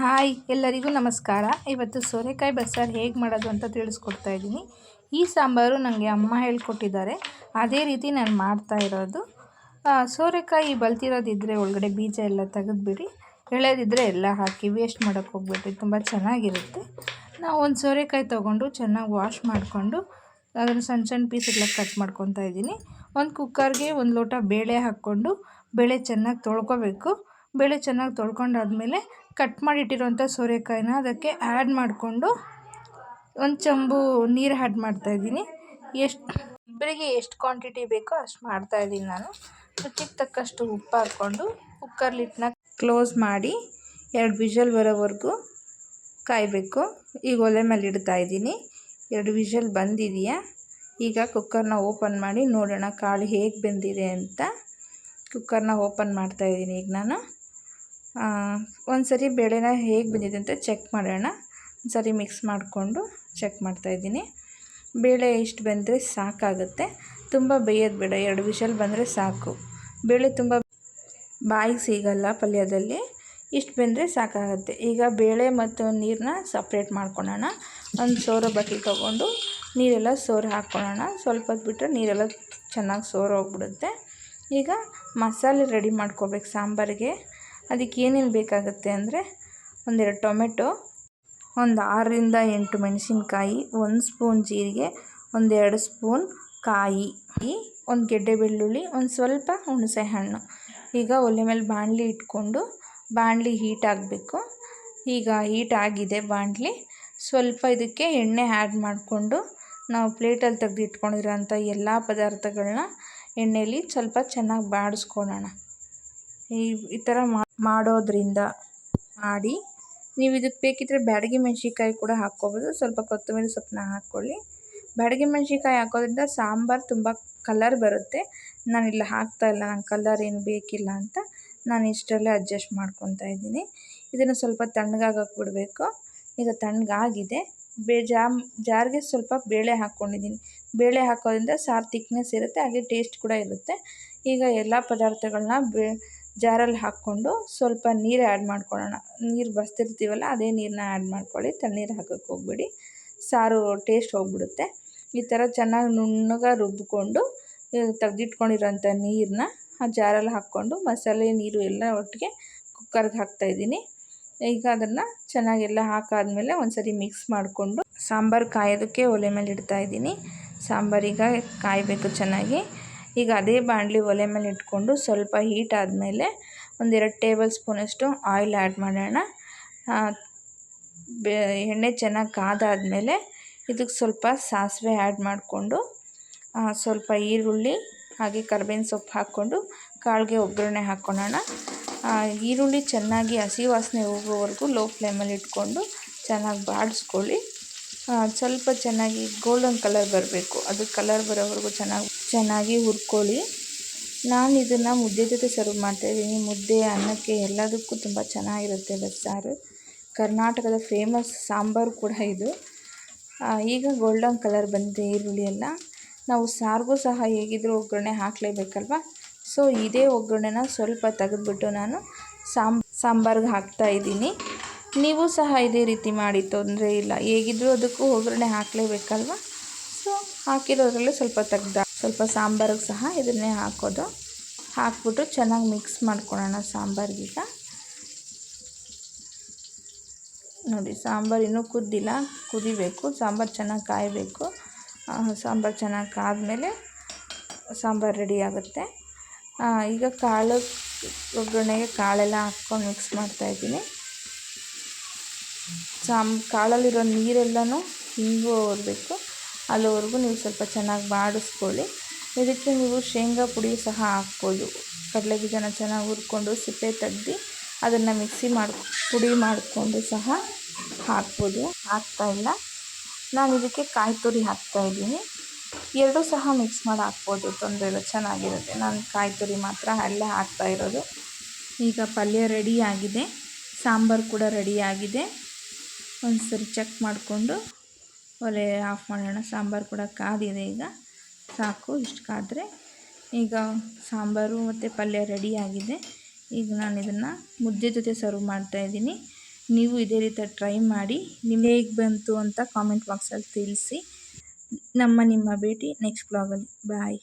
Hi, ಎಲ್ಲರಿಗೂ ನಮಸ್ಕಾರ. ಇವತ್ತು ಸೋರೆಕಾಯಿ ಬಸ್ಸಾರು ಹೇಗೆ ಮಾಡೋದು ಅಂತ ತಿಳಿಸ್ಕೊಡ್ತಾ ಇದ್ದೀನಿ. ಈ ಸಾಂಬಾರು ನನಗೆ ಅಮ್ಮ ಹೇಳ್ಕೊಟ್ಟಿದ್ದಾರೆ. ಅದೇ ರೀತಿ ನಾನು ಮಾಡ್ತಾ ಇರೋದು. ಸೋರೆಕಾಯಿ ಬಲ್ತಿರೋದಿದ್ದರೆ ಒಳಗಡೆ ಬೀಜ ಎಲ್ಲ ತೆಗೆದುಬಿಡಿ. ಎಳೆದಿದ್ದರೆ ಎಲ್ಲ ಹಾಕಿ ವೇಸ್ಟ್ ಮಾಡೋಕ್ಕೆ ಹೋಗ್ಬಿಟ್ಟು ತುಂಬ ಚೆನ್ನಾಗಿರುತ್ತೆ. ನಾವು ಒಂದು ಸೋರೆಕಾಯಿ ತೊಗೊಂಡು ಚೆನ್ನಾಗಿ ವಾಶ್ ಮಾಡಿಕೊಂಡು ಅದನ್ನು ಸಣ್ಣ ಸಣ್ಣ ಪೀಸ್ಗಳ ಕಟ್ ಮಾಡ್ಕೊತಾ ಇದ್ದೀನಿ. ಒಂದು ಕುಕ್ಕರ್ಗೆ ಒಂದು ಲೋಟ ಬೇಳೆ ಹಾಕ್ಕೊಂಡು, ಬೇಳೆ ಚೆನ್ನಾಗಿ ತೊಳ್ಕೊಬೇಕು. ಬೇಳೆ ಚೆನ್ನಾಗಿ ತೊಳ್ಕೊಂಡಾದ್ಮೇಲೆ ಕಟ್ ಮಾಡಿಟ್ಟಿರೋಂಥ ಸೋರೆಕಾಯಿನ ಅದಕ್ಕೆ ಆ್ಯಡ್ ಮಾಡಿಕೊಂಡು ಒಂದು ಚಂಬು ನೀರು ಆ್ಯಡ್ ಮಾಡ್ತಾಯಿದ್ದೀನಿ ಎಷ್ಟು ಇಬ್ಬರಿಗೆ ಎಷ್ಟು ಕ್ವಾಂಟಿಟಿ ಬೇಕೋ ಅಷ್ಟು ಮಾಡ್ತಾಯಿದ್ದೀನಿ ನಾನು. ರುಚಿಗೆ ತಕ್ಕಷ್ಟು ಉಪ್ಪು ಹಾಕ್ಕೊಂಡು ಕುಕ್ಕರ್ ಲಿಟ್ನ ಕ್ಲೋಸ್ ಮಾಡಿ ಎರಡು ವಿಷಲ್ ಬರೋವರೆಗೂ ಕಾಯಬೇಕು. ಈಗ ಒಲೆ ಮೇಲೆ ಇಡ್ತಾ ಇದ್ದೀನಿ. ಎರಡು ವಿಷಲ್ ಬಂದಿದೆಯಾ? ಈಗ ಕುಕ್ಕರ್ನ ಓಪನ್ ಮಾಡಿ ನೋಡೋಣ ಕಾಳು ಹೇಗೆ ಬೆಂದಿದೆ ಅಂತ ಕುಕ್ಕರ್ನ ಓಪನ್ ಮಾಡ್ತಾ ಇದ್ದೀನಿ ಈಗ ನಾನು. ಒಂದು ಸರಿ ಬೇಳೆನ ಹೇಗೆ ಬಂದಿದೆ ಅಂತ ಚೆಕ್ ಮಾಡೋಣ. ಒಂದು ಸರಿ ಮಿಕ್ಸ್ ಮಾಡಿಕೊಂಡು ಚೆಕ್ ಮಾಡ್ತಾಯಿದ್ದೀನಿ ಬೇಳೆ ಇಷ್ಟು ಬೆಂದರೆ ಸಾಕಾಗುತ್ತೆ. ತುಂಬ ಬೇಯೋದು ಬೇಡ, ಎರಡು ವಿಷಲ್ ಬಂದರೆ ಸಾಕು. ಬೇಳೆ ತುಂಬ ಬಾಯಿಗೆ ಸಿಗಲ್ಲ ಪಲ್ಯದಲ್ಲಿ, ಇಷ್ಟು ಬೆಂದರೆ ಸಾಕಾಗುತ್ತೆ. ಈಗ ಬೇಳೆ ಮತ್ತು ನೀರನ್ನ ಸಪ್ರೇಟ್ ಮಾಡ್ಕೊಳ್ಳೋಣ ಒಂದು ಸೋರೋ ಬಟ್ಲು ತೊಗೊಂಡು ನೀರೆಲ್ಲ ಸೋರು ಹಾಕ್ಕೊಳ್ಳೋಣ ಸ್ವಲ್ಪ ಹೊತ್ತು ಬಿಟ್ಟರೆ ನೀರೆಲ್ಲ ಚೆನ್ನಾಗಿ ಸೋರು ಹೋಗ್ಬಿಡುತ್ತೆ. ಈಗ ಮಸಾಲೆ ರೆಡಿ ಮಾಡ್ಕೋಬೇಕು ಸಾಂಬಾರಿಗೆ. ಅದಕ್ಕೆ ಏನೇನು ಬೇಕಾಗುತ್ತೆ ಅಂದರೆ ಒಂದೆರಡು ಟೊಮೆಟೊ, ಒಂದು ಆರರಿಂದ ಎಂಟು ಮೆಣಸಿನ್ಕಾಯಿ, ಒಂದು ಸ್ಪೂನ್ ಜೀರಿಗೆ, ಒಂದೆರಡು ಸ್ಪೂನ್ ಕಾಯಿ, ಒಂದು ಗೆಡ್ಡೆ ಬೆಳ್ಳುಳ್ಳಿ, ಒಂದು ಸ್ವಲ್ಪ ಹುಣಸೆ ಹಣ್ಣು. ಈಗ ಒಲೆ ಮೇಲೆ ಬಾಣಲಿ ಇಟ್ಕೊಂಡು ಬಾಣಲಿ ಹೀಟ್ ಆಗಬೇಕು. ಈಗ ಹೀಟ್ ಆಗಿದೆ ಬಾಣಲಿ, ಸ್ವಲ್ಪ ಇದಕ್ಕೆ ಎಣ್ಣೆ ಆ್ಯಡ್ ಮಾಡಿಕೊಂಡು ನಾವು ಪ್ಲೇಟಲ್ಲಿ ತೆಗೆದು ಇಟ್ಕೊಂಡಿರೋಂಥ ಎಲ್ಲ ಪದಾರ್ಥಗಳನ್ನ ಎಣ್ಣೆಯಲ್ಲಿ ಸ್ವಲ್ಪ ಚೆನ್ನಾಗಿ ಬಾಡಿಸ್ಕೊಳ್ಳೋಣ ಈ ಈ ಥರ ಮಾಡೋದ್ರಿಂದ ಮಾಡಿ ನೀವು ಇದಕ್ಕೆ ಬೇಕಿದ್ದರೆ ಬ್ಯಾಡಗಿ ಮೆಣ್ಸಿನ್ಕಾಯಿ ಕೂಡ ಹಾಕ್ಕೋಬೋದು. ಸ್ವಲ್ಪ ಕೊತ್ತಂಬರಿ ಸೊಪ್ಪನ್ನ ಹಾಕ್ಕೊಳ್ಳಿ. ಬ್ಯಾಡಗಿ ಮೆಣ್ಸಿನ್ಕಾಯಿ ಹಾಕೋದ್ರಿಂದ ಸಾಂಬಾರು ತುಂಬ ಕಲರ್ ಬರುತ್ತೆ. ನಾನು ಇಲ್ಲಿ ಹಾಕ್ತಾ ಇಲ್ಲ, ನಂಗೆ ಕಲರ್ ಏನು ಬೇಕಿಲ್ಲ ಅಂತ. ನಾನು ಇಷ್ಟರಲ್ಲೇ ಅಡ್ಜಸ್ಟ್ ಮಾಡ್ಕೊತಾ ಇದ್ದೀನಿ. ಇದನ್ನು ಸ್ವಲ್ಪ ತಣ್ಣಗಾಗಕ್ಕೆ ಬಿಡಬೇಕು. ಈಗ ತಣ್ಣಗಾಗಿದೆ ಬೇ, ಜಾಮ್, ಜಾರಿಗೆ ಸ್ವಲ್ಪ ಬೇಳೆ ಹಾಕ್ಕೊಂಡಿದ್ದೀನಿ. ಬೇಳೆ ಹಾಕೋದ್ರಿಂದ ಸಾರು ತಿಕ್ನೆಸ್ ಇರುತ್ತೆ, ಹಾಗೆ ಟೇಸ್ಟ್ ಕೂಡ ಇರುತ್ತೆ. ಈಗ ಎಲ್ಲ ಪದಾರ್ಥಗಳನ್ನ ಬೇ ಜಾರಲ್ಲಿ ಹಾಕ್ಕೊಂಡು ಸ್ವಲ್ಪ ನೀರು ಆ್ಯಡ್ ಮಾಡ್ಕೊಳ್ಳೋಣ. ನೀರು ಬಸ್ತಿರ್ತೀವಲ್ಲ ಅದೇ ನೀರನ್ನ ಆ್ಯಡ್ ಮಾಡ್ಕೊಳ್ಳಿ. ತಣ್ಣೀರು ಹಾಕೋಕ್ಕೆ ಹೋಗ್ಬೇಡಿ. ಸಾರು ಟೇಸ್ಟ್ ಹೋಗ್ಬಿಡುತ್ತೆ. ಈ ಥರ ಚೆನ್ನಾಗಿ ನುಣ್ಣಗೆ ರುಬ್ಬಿಕೊಂಡು ತೆಗ್ದಿಟ್ಕೊಂಡಿರೋಂಥ ನೀರನ್ನ ಆ ಜಾರಲ್ಲಿ ಹಾಕ್ಕೊಂಡು ಮಸಾಲೆ, ನೀರು ಎಲ್ಲ ಒಟ್ಟಿಗೆ ಕುಕ್ಕರ್ಗೆ ಹಾಕ್ತಾಯಿದ್ದೀನಿ ಈಗ ಅದನ್ನು ಚೆನ್ನಾಗೆಲ್ಲ ಹಾಕಾದಮೇಲೆ ಒಂದು ಸರಿ ಮಿಕ್ಸ್ ಮಾಡಿಕೊಂಡು ಸಾಂಬಾರು ಕಾಯೋದಕ್ಕೆ ಒಲೆ ಮೇಲೆ ಇಡ್ತಾಯಿದ್ದೀನಿ ಸಾಂಬಾರೀಗ ಕಾಯಬೇಕು ಚೆನ್ನಾಗಿ. ಈಗ ಅದೇ ಬಾಣಲಿ ಒಲೆ ಮೇಲೆ ಇಟ್ಕೊಂಡು ಸ್ವಲ್ಪ ಹೀಟ್ ಆದಮೇಲೆ ಒಂದೆರಡು ಟೇಬಲ್ ಸ್ಪೂನಷ್ಟು ಆಯಿಲ್ ಆ್ಯಡ್ ಮಾಡೋಣ. ಎಣ್ಣೆ ಚೆನ್ನಾಗಿ ಕಾದಾದಮೇಲೆ ಇದಕ್ಕೆ ಸ್ವಲ್ಪ ಸಾಸಿವೆ ಆ್ಯಡ್ ಮಾಡಿಕೊಂಡು ಸ್ವಲ್ಪ ಈರುಳ್ಳಿ, ಹಾಗೆ ಕರ್ಬೇವಿನ ಸೊಪ್ಪು ಹಾಕ್ಕೊಂಡು ಕಾಳಿಗೆ ಒಗ್ಗರಣೆ ಹಾಕ್ಕೊಳ್ಳೋಣ ಈರುಳ್ಳಿ ಚೆನ್ನಾಗಿ ಹಸಿ ವಾಸನೆ ಹೋಗೋವರೆಗೂ ಲೋ ಫ್ಲೇಮಲ್ಲಿ ಇಟ್ಕೊಂಡು ಚೆನ್ನಾಗಿ ಬಾಡಿಸ್ಕೊಳ್ಳಿ ಸ್ವಲ್ಪ ಚೆನ್ನಾಗಿ ಗೋಲ್ಡನ್ ಕಲರ್ ಬರಬೇಕು. ಅದು ಕಲರ್ ಬರೋವರೆಗೂ ಚೆನ್ನಾಗಿ ಚೆನ್ನಾಗಿ ಹುರ್ಕೊಳ್ಳಿ. ನಾನು ಇದನ್ನು ಮುದ್ದೆ ಜೊತೆ ಸರ್ವ್ ಮಾಡ್ತಾಯಿದ್ದೀನಿ ಮುದ್ದೆ, ಅನ್ನಕ್ಕೆ ಎಲ್ಲದಕ್ಕೂ ತುಂಬ ಚೆನ್ನಾಗಿರುತ್ತೆ ಬಸ್ಸಾರು ಕರ್ನಾಟಕದ ಫೇಮಸ್ ಸಾಂಬಾರು ಕೂಡ ಇದು. ಈಗ ಗೋಲ್ಡನ್ ಕಲರ್ ಬಂದಿದೆ ಈರುಳ್ಳಿ ಎಲ್ಲ. ನಾವು ಸಾರಿಗೂ ಸಹ ಹೇಗಿದ್ದರೂ ಒಗ್ಗರಣೆ ಹಾಕಲೇಬೇಕಲ್ವ? ಸೊ ಇದೇ ಒಗ್ಗರಣೆನ ಸ್ವಲ್ಪ ತೆಗೆದುಬಿಟ್ಟು ನಾನು ಸಾಂಬ್ ಸಾಂಬಾರ್ಗೆ ಹಾಕ್ತಾಯಿದ್ದೀನಿ ನೀವು ಸಹ ಇದೇ ರೀತಿ ಮಾಡಿ, ತೊಂದರೆ ಇಲ್ಲ. ಹೇಗಿದ್ದರೂ ಅದಕ್ಕೂ ಒಗ್ಗರಣೆ ಹಾಕಲೇಬೇಕಲ್ವ? ಸೊ ಹಾಕಿರೋದ್ರಲ್ಲೇ ಸ್ವಲ್ಪ ತೆಗ್ದ ಸ್ವಲ್ಪ ಸಾಂಬಾರಿಗೆ ಸಹ ಇದನ್ನೇ ಹಾಕೋದು. ಹಾಕ್ಬಿಟ್ಟು ಚೆನ್ನಾಗಿ ಮಿಕ್ಸ್ ಮಾಡ್ಕೊಳ್ಳೋಣ ಸಾಂಬಾರಿಗೀಗ ನೋಡಿ, ಸಾಂಬಾರು ಇನ್ನೂ ಕುದ್ದಿಲ್ಲ, ಕುದಿಬೇಕು, ಸಾಂಬಾರು ಚೆನ್ನಾಗಿ ಕಾಯಬೇಕು. ಸಾಂಬಾರು ಚೆನ್ನಾಗಿ ಕಾದಮೇಲೆ ಸಾಂಬಾರು ರೆಡಿ ಆಗುತ್ತೆ. ಈಗ ಕಾಳು, ಒಗ್ಗರಣೆಗೆ ಕಾಳೆಲ್ಲ ಹಾಕ್ಕೊಂಡು ಮಿಕ್ಸ್ ಮಾಡ್ತಾಯಿದ್ದೀನಿ ಸಾಂಬ್ ಕಾಳಲ್ಲಿರೋ ನೀರೆಲ್ಲನೂ ಹಿಂಗೂ ಬರಬೇಕು ಅಲ್ಲಿವರೆಗೂ ನೀವು ಸ್ವಲ್ಪ ಚೆನ್ನಾಗಿ ಬಾಡಿಸ್ಕೊಳ್ಳಿ ಇದಕ್ಕೆ ನೀವು ಶೇಂಗಾ ಪುಡಿ ಸಹ ಹಾಕ್ಬೋದು ಕಡಲೆ ಬೀಜನ ಚೆನ್ನಾಗಿ ಹುರ್ಕೊಂಡು ಸಿಪ್ಪೆ ತೆಗ್ದು ಅದನ್ನು ಮಿಕ್ಸಿ ಮಾಡಿ, ಪುಡಿ ಮಾಡಿಕೊಂಡು ಸಹ ಹಾಕ್ಬೋದು. ಹಾಕ್ತಾ ಇಲ್ಲ. ನಾನು ಇದಕ್ಕೆ ಕಾಯಿ ತುರಿ ಹಾಕ್ತಾ ಇದ್ದೀನಿ. ಎರಡೂ ಸಹ ಮಿಕ್ಸ್ ಮಾಡಿ ಹಾಕ್ಬೋದು. ತೊಂದರೆ ಇಲ್ಲ, ಚೆನ್ನಾಗಿರುತ್ತೆ. ನಾನು ಕಾಯಿ ತುರಿ ಮಾತ್ರ ಅಲ್ಲೇ ಹಾಕ್ತಾ ಇರೋದು. ಈಗ ಪಲ್ಯ ರೆಡಿಯಾಗಿದೆ ಸಾಂಬಾರು ಕೂಡ ರೆಡಿಯಾಗಿದೆ ಒಂದು ಸರಿ ಚೆಕ್ ಮಾಡಿಕೊಂಡು ಒಲೆ ಆಫ್ ಮಾಡೋಣ, ಸಾಂಬಾರು ಕೂಡ ಕಾದಿದೆ ಈಗ. ಸಾಕು, ಇಷ್ಟು ಕಾದರೆ. ಈಗ ಸಾಂಬಾರು ಮತ್ತು ಪಲ್ಯ ರೆಡಿಯಾಗಿದೆ ಈಗ ನಾನು ಇದನ್ನು ಮುದ್ದೆ ಜೊತೆ ಸರ್ವ್ ಮಾಡ್ತಾಯಿದ್ದೀನಿ ನೀವು ಇದೇ ರೀತಿ ಟ್ರೈ ಮಾಡಿ ನಿಮಗೆ ಹೇಗೆ ಬಂತು ಅಂತ ಕಾಮೆಂಟ್ ಬಾಕ್ಸಲ್ಲಿ ತಿಳಿಸಿ. ನಮ್ಮ ನಿಮ್ಮ ಭೇಟಿ ನೆಕ್ಸ್ಟ್ ಬ್ಲಾಗಲ್ಲಿ ಬಾಯ್